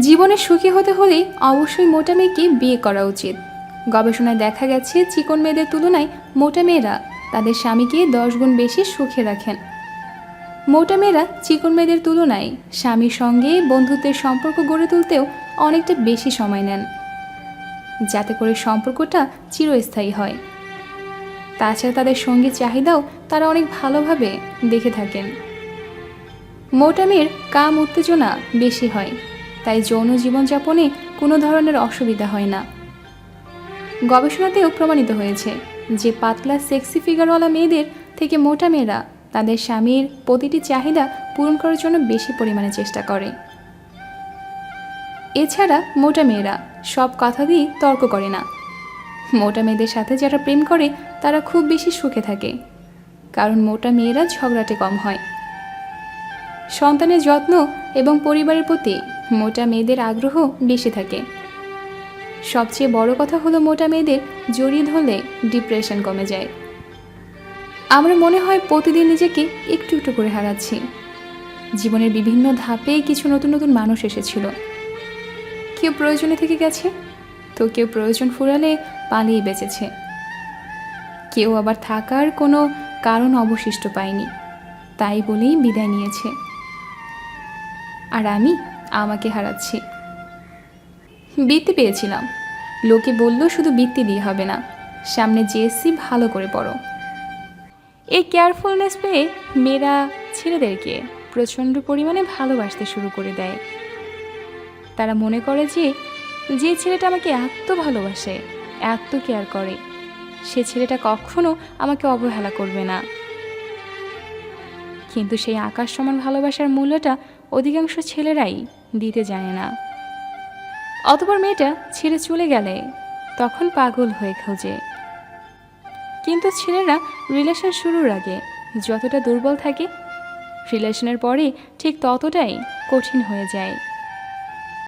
জীবনে সুখী হতে হলে অবশ্যই মোটা মেয়েকে বিয়ে করা উচিত। গবেষণায় দেখা গেছে, চিকন মেয়েদের তুলনায় মোটা মেয়েরা তাদের স্বামীকে দশ গুণ বেশি সুখে রাখেন। মোটা মেয়েরা চিকন মেয়েদের তুলনায় স্বামীর সঙ্গে বন্ধুত্বের সম্পর্ক গড়ে তুলতেও অনেকটা বেশি সময় নেন। যাতে করে সম্পর্কটা চিরস্থায়ী হয়। তাছাড়া তাদের সঙ্গী চাহিদাও তারা অনেক ভালোভাবে দেখে থাকেন। মোটা মেয়ের কাম উত্তেজনা বেশি হয়। তাই যৌন জীবনযাপনে কোনো ধরনের অসুবিধা হয় না। গবেষণাতেও প্রমাণিত হয়েছে যে পাতলা সেক্সি ফিগারওয়ালা মেয়েদের থেকে মোটা মেয়েরা তাদের স্বামীর প্রতিটি চাহিদা পূরণ করার জন্য বেশি পরিমাণে চেষ্টা করে। এছাড়া মোটা মেয়েরা সব কথা দিয়ে তর্ক করে না। মোটা মেয়েদের সাথে যারা প্রেম করে, তারা খুব বেশি সুখে থাকে, কারণ মোটা মেয়েরা ঝগড়াটে কম হয়। সন্তানের যত্ন এবং পরিবারের প্রতি মোটা মেয়েদের আগ্রহ বেশি থাকে। সবচেয়ে বড় কথা হলো মোটা মেয়েদের জড়িয়ে ধরলে ডিপ্রেশন কমে যায়। আমার মনে হয় প্রতিদিন নিজেকে একটু একটু করে হারাচ্ছি। জীবনের বিভিন্ন ধাপে কিছু নতুন নতুন মানুষ এসেছিল। কেউ প্রয়োজনে থেকে গেছে, তো কেউ প্রয়োজন ফুরালে পালিয়ে বেঁচেছে। কেউ আবার থাকার কোনো কারণ অবশিষ্ট পায়নি, তাই বলেই বিদায় নিয়েছে। আর আমি আমাকে হারাচ্ছি। বৃত্তি পেয়েছিলাম। লোকে বলল, শুধু বৃত্তি দিয়ে হবে না, সামনে জিএসসি ভালো করে পড়ো। এই কেয়ারফুলনেস পেয়ে মেয়েরা ছেলেদেরকে প্রচণ্ড পরিমাণে ভালোবাসতে শুরু করে দেয়। তারা মনে করে যে যে ছেলেটা আমাকে এত ভালোবাসে, এত কেয়ার করে, সে ছেলেটা কখনো আমাকে অবহেলা করবে না। কিন্তু সেই আকাশ সমান ভালোবাসার মূল্যটা অধিকাংশ ছেলেরাই দিতে জানে না। অতপর মেয়েটা ছেড়ে চলে গেলে তখন পাগল হয়ে খোঁজে। কিন্তু ছেলেরা রিলেশন শুরুর আগে যতটা দুর্বল থাকে, রিলেশনের পরে ঠিক ততটাই কঠিন হয়ে যায়।